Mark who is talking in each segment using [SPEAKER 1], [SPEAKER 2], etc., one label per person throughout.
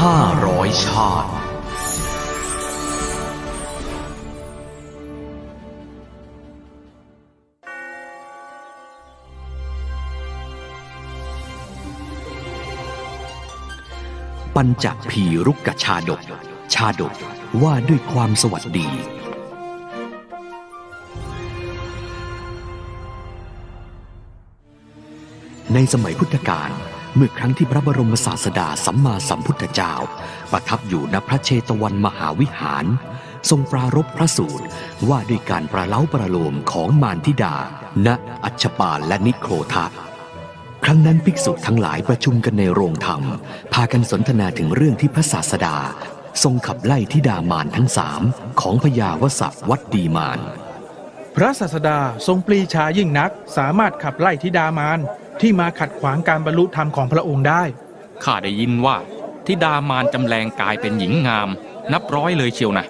[SPEAKER 1] ห้าร้อยชาติ ปัญจพีรุกกชาดก ชาดกว่าด้วยความสวัสดีในสมัยพุทธกาล เมื่อครั้งที่พระบรมศาสดาสัมมาสัมพุทธเจ้า ประทับอยู่ณพระเชตวันมหาวิหาร ทรงปรารภพระสูตรว่าด้วยการประเล้าประโลมของมารทิดา ณอัชปาลและนิโครธะครั้งนั้นภิกษุทั้งหลายประชุมกันในโรงธรรม พากันสนทนาถึงเรื่องที่พระศาสดา ทรงขับไล่ทิดามารทั้งสามของพญาวสัวัดดีมาร
[SPEAKER 2] พระศาสดาทรงปรีชายิ่งนัก สามารถขับไล่ทิดามาร ที่มาขัดขวางการบรรลุธรรมของพระองค์ได้
[SPEAKER 3] ข้าได้ยินว่าทิดามารจำแรงกายเป็นหญิงงาม นับร้อยเลยเชียวนะ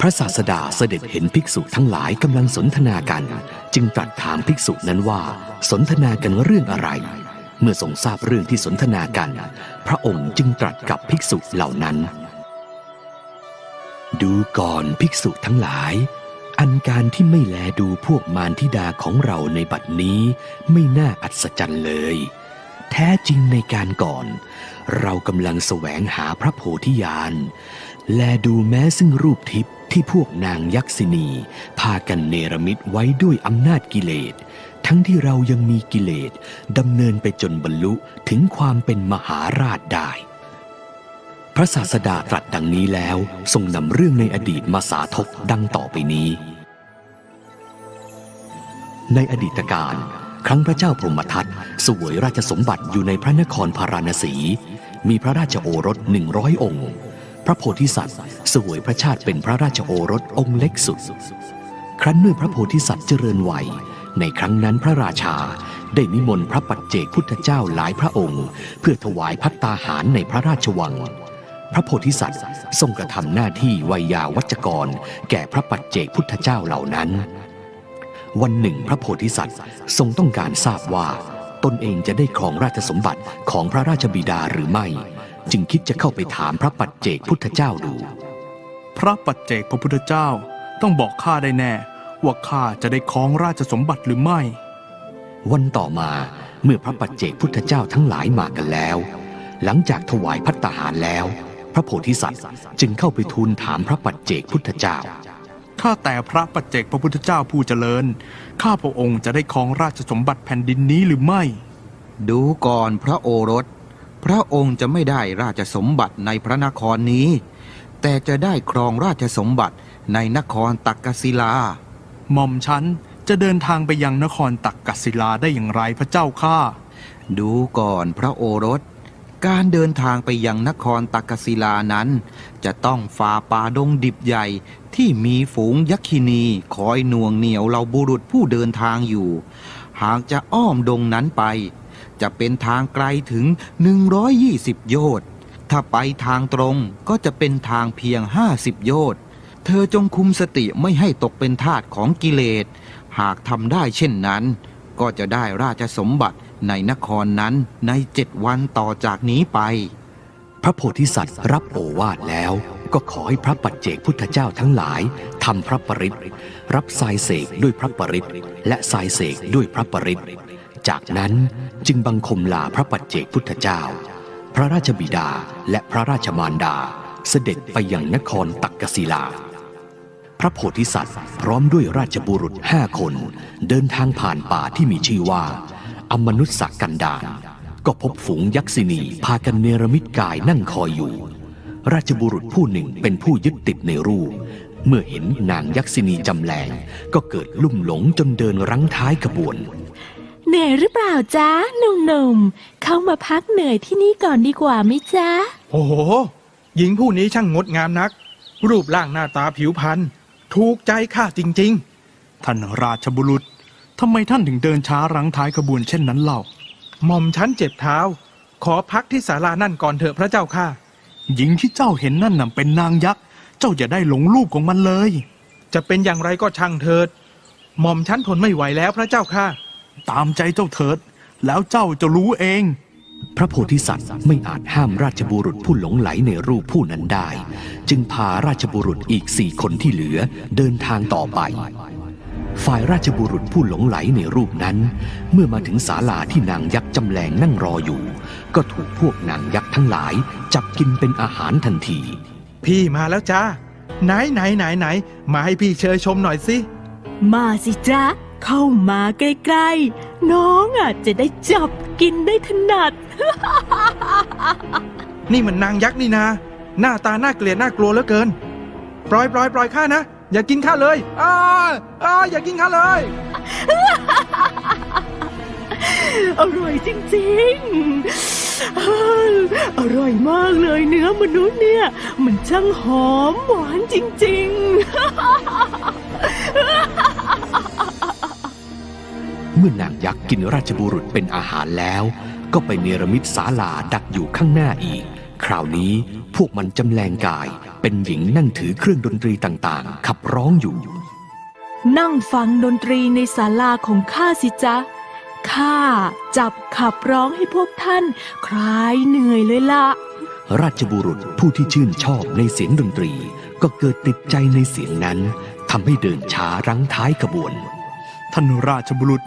[SPEAKER 1] พระศาสดาเสด็จเห็นภิกษุทั้งหลายกำลังสนทนากัน จึงตรัสถามภิกษุนั้นว่า สนทนากันเรื่องอะไร เมื่อทรงทราบเรื่องที่สนทนากัน พระองค์จึงตรัสกับภิกษุเหล่านั้น ดูก่อนภิกษุทั้งหลาย อันการที่ไม่แลดูพวกมารทิดาของเราในบัดนี้ไม่น่าอัศจรรย์เลย แท้จริงในการก่อน เรากำลังแสวงหาพระโพธิญาณ แลดูแม้ซึ่งรูปทิพย์ที่พวกนางยักษินี พากันเนรมิตไว้ด้วยอำนาจกิเลส ทั้งที่เรายังมีกิเลสดำเนินไปจนบรรลุถึงความเป็นมหาราชได้ พระศาสดาตรัสดังนี้แล้วทรงนำเรื่องในอดีตมาสาธกดังต่อไปนี้ ในอดีตการครั้งพระเจ้าพรหมทัตสวยราชสมบัติอยู่ในพระนครพาราณสี มีพระราชโอรสหนึ่งร้อยองค์ พระโพธิสัตว์สวยพระชาติเป็นพระราชโอรสองค์เล็กสุด ครั้นเมื่อพระโพธิสัตว์เจริญวัย ในครั้งนั้นพระราชาได้นิมนต์พระปัจเจกพุทธเจ้าหลายพระองค์ เพื่อถวายพัตตาหารในพระราชวัง พระโพธิสัตว์ทรงกระทำหน้าที่ไวยาวัจกร แก่พระปัจเจกพุทธเจ้าเหล่านั้น วันหนึ่งพระโพธิสัตว์ทรงต้องการทราบว่า ตนเองจะได้ครองราชสมบัติของพระราชบิดาหรือไม่ จึงคิดจะเข้าไปถามพระปัจเจกพุทธเจ้าดู
[SPEAKER 4] พระปัจเจกพระพุทธเจ้าต้องบอกข้าได้แน่ ว่าข้าจะได้ครองราชสมบัติหรือไม่
[SPEAKER 1] วันต่อมาเมื่อพระปัจเจกพุทธเจ้าทั้งหลายมากันแล้ว หลังจากถวายพัตตาหารแล้ว พระโพธิสัตว์ จึงเข้าไปทูลถามพระปัจเจกพุทธเจ้า
[SPEAKER 4] ข้าแต่พระปัจเจกพระพุทธเจ้าผู้เจริญ ข้าพระองค์จะได้ครองราชสมบัติแผ่นดินนี้หรือไม่
[SPEAKER 5] ดูก่อนพระโอรส พระองค์จะไม่ได้ราชสมบัติในพระนครนี้ แต่จะได้ครองราชสมบัติในนครตักกศิลา
[SPEAKER 4] หม่อมฉันจะเดินทางไปยังนครตักกศิลาได้อย่างไรพระเจ้าข้า
[SPEAKER 5] ดูก่อนพระโอรส การเดินทางไปยังนครตักกศิลานั้น จะต้องฝ่าป่าดงดิบใหญ่ที่มีฝูงยักษินีคอยหน่วงเหนียวเราบุรุษผู้เดินทางอยู่ หากจะอ้อมดงนั้นไป จะเป็นทางไกลถึง 120 โยชน์ถ้าไปทางตรงก็จะเป็นทางเพียง 50 โยชน์เธอจงคุมสติไม่ให้ตกเป็นทาสของกิเลส หากทำได้เช่นนั้น ก็จะได้ราชสมบัติ ในนครนั้นในเจ็ดวันต่อจากนี้ไป
[SPEAKER 1] พระโพธิสัตว์รับโอวาทแล้ว ก็ขอให้พระปัจเจกพุทธเจ้าทั้งหลายทำพระปริตรับสายเสกด้วยพระปริตและสายเสกด้วยพระปริตจากนั้นจึงบังคมลาพระปัจเจกพุทธเจ้า พระราชบิดาและพระราชมารดาเสด็จไปยังนครตักกศิลา พระโพธิสัตว์พร้อมด้วยราชบุรุษห้าคน เดินทางผ่านป่าที่มีชื่อว่า อมนุษย์สักกันดารก็พบฝูงยักษินีพากันเนรมิตกายนั่งคอยอยู่ ราชบุรุษผู้หนึ่งเป็นผู้ยึดติดในรูป เมื่อเห็นนางยักษินีจำแรงก็เกิดลุ่มหลงจนเดินรั้งท้ายขบวน
[SPEAKER 6] เหนื่อยหรือเปล่าจ๊ะหนุ่มๆเข้ามาพักเหนื่อยที่นี่ก่อนดีกว่าไหมจ๊ะ
[SPEAKER 2] โอ้โหหญิงผู้นี้ช่างงดงามนัก รูปร่างหน้าตาผิวพรรณถูกใจข้าจริง
[SPEAKER 4] ท่านราชบุรุษทำไมท่านถึงเดินช้ารั้งท้ายขบวนเช่นนั้นเล่า
[SPEAKER 2] ๆหม่อมฉันเจ็บเท้า ขอพักที่ศาลานั่นก่อนเถอะพระเจ้าค่ะ
[SPEAKER 4] หญิงที่เจ้าเห็นนั่นน่ะเป็นนางยักษ์ เจ้าอย่าได้หลงรูปของมันเลย
[SPEAKER 2] จะเป็นอย่างไรก็ช่างเถิด หม่อมฉันทนไม่ไหวแล้วพระเจ้าค่ะ
[SPEAKER 4] ตามใจเจ้าเถิด แล้วเจ้าจะรู้เอง
[SPEAKER 1] พระโพธิสัตว์ไม่อาจห้ามราชบุรุษผู้หลงไหลในรูปผู้นั้นได้ จึงพาราชบุรุษอีกสี่คนที่เหลือเดินทางต่อไป ฝ่ายราชบุรุษผู้หลงไหลในรูปนั้น เมื่อมาถึงศาลาที่นางยักษ์จำแรงนั่งรออยู่ ก็ถูกพวกนางยักษ์ทั้งหลาย จับกินเป็นอาหารทันที
[SPEAKER 2] พี่มาแล้วจ้าไหนไหนไหนไหนมาให้พี่เชยชมหน่อยสิ
[SPEAKER 6] มาสิจ๊ะเข้ามาใกล้ๆ น้องอาจจะได้จับกินได้ถนัด
[SPEAKER 2] นี่มันนางยักษ์นี่นา หน้าตาน่าเกลียดน่ากลัวเหลือเกิน ปล่อยปล่อยปล่อยข้านะ อย่ากินข้าเลยอ้าอ้าอย่ากินข้าเลย
[SPEAKER 6] อร่อยจริงๆอ้าวอร่อยมากเลยเนื้อมนุษย์เนี่ย มันช่างหอมหวานจริงๆ
[SPEAKER 1] เมื่อนางยักษ์กินราชบุรุษเป็นอาหารแล้ว ก็ไปเนรมิตศาลาดักอยู่ข้างหน้าอีก คราวนี้พวกมันจำแรงกายเป็นหญิงนั่งถือเครื่องดนตรีต่างๆ ขับร้องอยู่
[SPEAKER 6] นั่งฟังดนตรีในศาลาของข้าสิจ๊ะข้าจับขับร้องให้พวกท่านคลายเหนื่อยเลยละ
[SPEAKER 1] ราชบุรุษผู้ที่ชื่นชอบในเสียงดนตรี ก็เกิดติดใจในเสียงนั้นทำให้เดินช้ารั้งท้ายขบวน
[SPEAKER 4] ท่านราชบุรุษ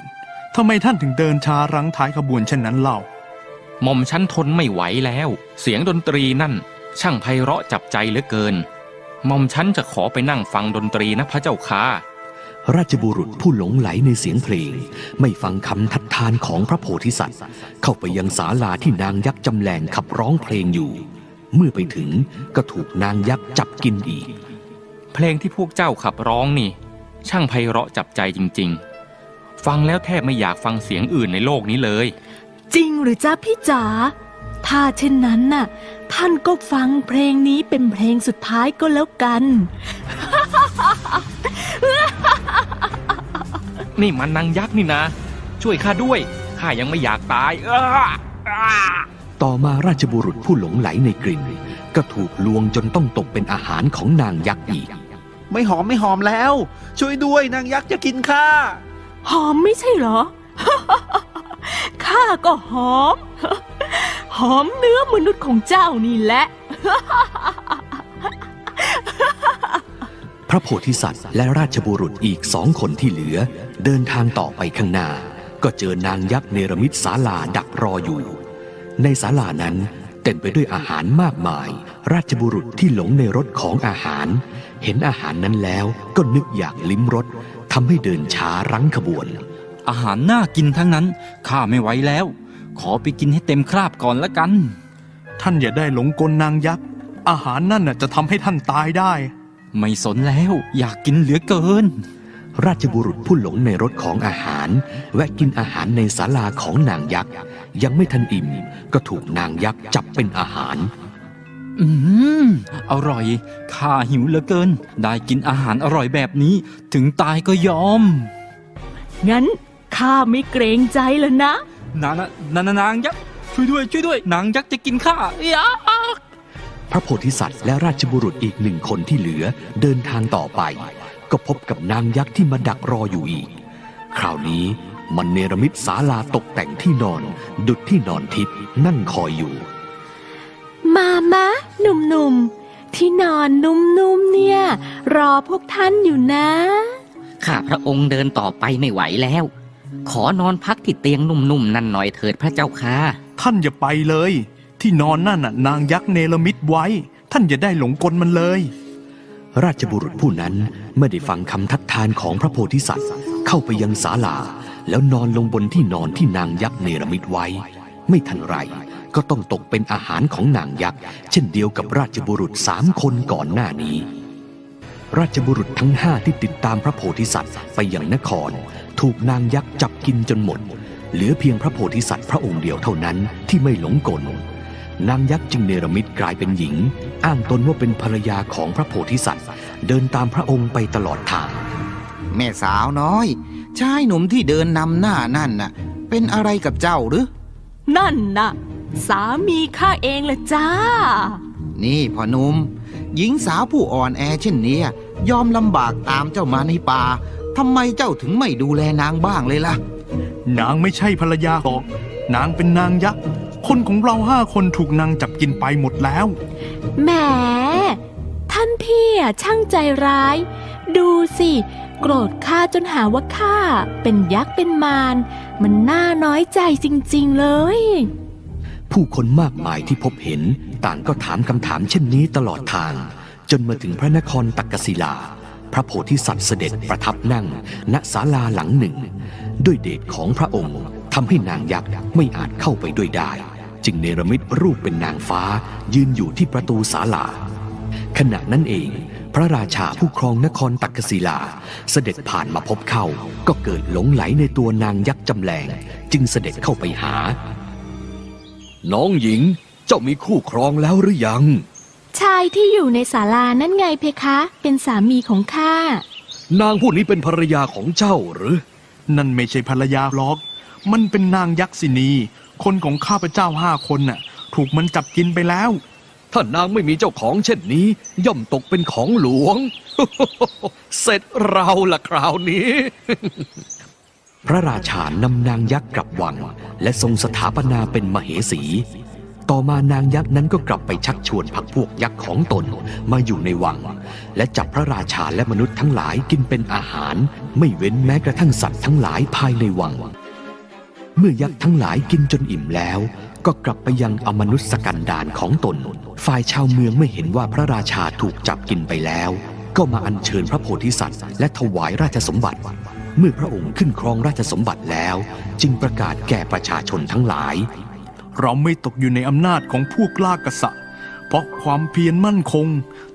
[SPEAKER 4] ทำไมท่านถึงเดินช้ารั้งท้ายขบวนเช่นนั้นเล่า
[SPEAKER 3] หม่อมฉันทนไม่ไหวแล้ว เสียงดนตรีนั่น ช่างไพเราะจับใจเหลือเกินหม่อมฉันจะขอไปนั่งฟังดนตรีนะพระเจ้าค่ะ
[SPEAKER 1] ราชบุรุษผู้หลงไหลในเสียงเพลง ไม่ฟังคำทัดทานของพระโพธิสัตว์ เข้าไปยังศาลาที่นางยักษ์จำแรงขับร้องเพลงอยู่ เมื่อไปถึงก็ถูกนางยักษ์จับกินอีก
[SPEAKER 3] เพลงที่พวกเจ้าขับร้องนี่ ช่างไพเราะจับใจจริง ๆ ฟังแล้วแทบไม่อยากฟังเสียงอื่นในโลกนี้เลย
[SPEAKER 6] จริงหรือจ๊ะพี่จ๋าถ้าเช่นนั้นน่ะ ท่านก็ฟังเพลงนี้เป็นเพลงสุดท้ายก็แล้วกัน
[SPEAKER 3] นี่มันนางยักษ์นี่นะ ช่วยข้าด้วยข้ายังไม่อยากตายอ้าอ้า
[SPEAKER 1] ต่อมาราชบุรุษผู้หลงไหลในกลิ่น ก็ถูกลวงจนต้องตกเป็นอาหารของนางยักษ์อีก
[SPEAKER 5] ไม่หอมไม่หอมแล้ว ช่วยด้วยนางยักษ์จะกินข้า
[SPEAKER 6] หอมไม่ใช่เหรอ ข้าก็หอม หอมเนื้อมนุษย์ของเจ้านี่แหละ
[SPEAKER 1] พระโพธิสัตว์และราชบุรุษอีกสองคนที่เหลือ เดินทางต่อไปข้างหน้า ก็เจอนางยักษ์เนรมิตศาลาดักรออยู่ ในศาลานั้นเต็มไปด้วยอาหารมากมาย ราชบุรุษที่หลงในรสของอาหาร เห็นอาหารนั้นแล้วก็นึกอยากลิ้มรสทำให้เดินช้ารั้งขบวน
[SPEAKER 7] อาหารน่ากินทั้งนั้น ข้าไม่ไหวแล้ว ขอไปกินให้เต็มคราบก่อนละกัน
[SPEAKER 4] ท่านอย่าได้หลงกลนางยักษ์ อาหารนั่นน่ะจะทำให้ท่านตายได้
[SPEAKER 7] ไม่สนแล้ว อยากกินเหลือเกิน
[SPEAKER 1] ราชบุรุษผู้หลงในรสของอาหาร แวะกินอาหารในศาลาของนางยักษ์ ยังไม่ทันอิ่ม ก็ถูกนางยักษ์จับเป็นอาหาร
[SPEAKER 7] อืม อร่อย ข้าหิวเหลือเกิน ได้กินอาหารอร่อยแบบนี้ ถึงตายก็ยอม
[SPEAKER 6] งั้น ข้าไม่เกรงใจแล้วนะ
[SPEAKER 7] นางนะนางนางยักษ์ช่วยด้วยช่วยด้วยนางยักษ์จะกินข้าอยา
[SPEAKER 1] พระโพธิสัตว์และราชบุรุษอีกหนึ่งคนที่เหลือเดินทางต่อไป ก็พบกับนางยักษ์ที่มาดักรออยู่อีก คราวนี้มันเนรมิตศาลาตกแต่งที่นอน ดุดที่นอนทิพย์นั่งคอยอยู่
[SPEAKER 6] มามะหนุ่มๆ ที่นอนนุ่มๆเนี่ย รอพวกท่านอยู่นะ
[SPEAKER 8] ข้าพระองค์เดินต่อไปไม่ไหวแล้ว ขอนอนพักที่เตียงนุ่มๆนั่นหน่อยเถิดพระเจ้าค่ะ
[SPEAKER 4] ท่านอย่าไปเลย ที่นอนนั่นน่ะนางยักษ์เนรมิตไว้ ท่านอย่าได้หลงกลมันเลย
[SPEAKER 1] ราชบุรุษผู้นั้นเมื่อได้ฟังคำทัดทานของพระโพธิสัตว์ เข้าไปยังศาลา แล้วนอนลงบนที่นอนที่นางยักษ์เนรมิตไว้ ไม่ทันไรก็ต้องตกเป็นอาหารของนางยักษ์ เช่นเดียวกับราชบุรุษสามคนก่อนหน้านี้ ราชบุรุษทั้งห้าที่ติดตามพระโพธิสัตว์ไปยังนคร ถูกนางยักษ์จับกินจนหมด เหลือเพียงพระโพธิสัตว์พระองค์เดียวเท่านั้นที่ไม่หลงกลนางยักษ์จึงเนรมิตกลายเป็นหญิง อ้างตนว่าเป็นภรรยาของพระโพธิสัตว์ เดินตามพระองค์ไปตลอดทาง
[SPEAKER 5] แม่สาวน้อย ชายหนุ่มที่เดินนำหน้านั่นน่ะ เป็นอะไรกับเจ้าหรือ
[SPEAKER 6] นั่นน่ะ สามีข้าเองละจ้า
[SPEAKER 5] นี่พ่อหนุ่มหญิงสาวผู้อ่อนแอเช่นเนี้ยยอมลำบากตามเจ้ามาในป่า ทำไมเจ้าถึงไม่ดูแลนางบ้างเลยล่ะ
[SPEAKER 4] นางไม่ใช่ภรรยาหรอก นางเป็นนางยักษ์ คนของเราห้าคนถูกนางจับกินไปหมดแล้ว
[SPEAKER 6] แหม ท่านพี่อะช่างใจร้าย ดูสิ โกรธข้าจนหาว่าข้าเป็นยักษ์เป็นมาร มันน่าน้อยใจจริงๆเลย
[SPEAKER 1] ผู้คนมากมายที่พบเห็น ต่างก็ถามคำถามเช่นนี้ตลอดทาง จนมาถึงพระนครตักกศิลา พระโพธิสัตว์เสด็จประทับนั่งณศาลาหลังหนึ่ง ด้วยเดชของพระองค์ทำให้นางยักษ์ไม่อาจเข้าไปด้วยได้ จึงเนรมิตรูปเป็นนางฟ้ายืนอยู่ที่ประตูศาลา ขณะนั้นเอง พระราชาผู้ครองนครตักกศิลา เสด็จผ่านมาพบเข้า ก็เกิดหลงไหลในตัวนางยักษ์จำแรงจึงเสด็จเข้าไปหา น้องหญิงเจ้ามีคู่ครองแล้วหรือยัง
[SPEAKER 6] ชายที่อยู่ในศาลานั่นไงเพคะ เป็นสามีของข้า
[SPEAKER 1] นางผู้นี้เป็นภรรยาของเจ้าหรือ
[SPEAKER 4] นั่นไม่ใช่ภรรยาหรอก มันเป็นนางยักษินี คนของข้าพเจ้าห้าคนน่ะ ถูกมันจับกินไปแล้ว
[SPEAKER 1] ถ้านางไม่มีเจ้าของเช่นนี้ ย่อมตกเป็นของหลวง เสร็จเราละคราวนี้ พระราชานำนางยักษ์กลับวัง และทรงสถาปนาเป็นมเหสี ต่อมานางยักษ์นั้นก็กลับไปชักชวนพักพวกยักษ์ของตนมาอยู่ในวัง และจับพระราชาและมนุษย์ทั้งหลายกินเป็นอาหาร ไม่เว้นแม้กระทั่งสัตว์ทั้งหลายภายในวัง เมื่อยักษ์ทั้งหลายกินจนอิ่มแล้ว ก็กลับไปยังอมนุษย์สกันดานของตน ฝ่ายชาวเมืองไม่เห็นว่าพระราชาถูกจับกินไปแล้ว ก็มาอัญเชิญพระโพธิสัตว์ และถวายราชสมบัติเมื่อพระองค์ขึ้นครองราชสมบัติแล้ว จึงประกาศแก่ประชาชนทั้งหลาย
[SPEAKER 4] เราไม่ตกอยู่ในอำนาจของพวกล่ากษัตริย์ เพราะความเพียรมั่นคง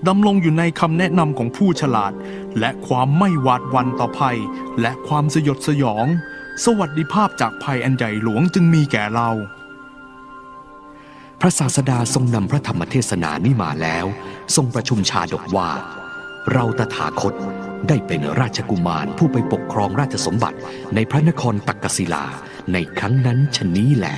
[SPEAKER 4] ดำรงอยู่ในคำแนะนำของผู้ฉลาด และความไม่หวาดวันต่อภัย และความสยดสยอง สวัสดิภาพจากภัยอันใหญ่หลวงจึงมีแก่เรา
[SPEAKER 1] พระศาสดาทรงนำพระธรรมเทศนานี้มาแล้ว ทรงประชุมชาดกว่า เราตถาคตได้เป็นราชกุมารผู้ไปปกครองราชสมบัติในพระนครตักกศิลาในครั้งนั้นชนนี้แหละ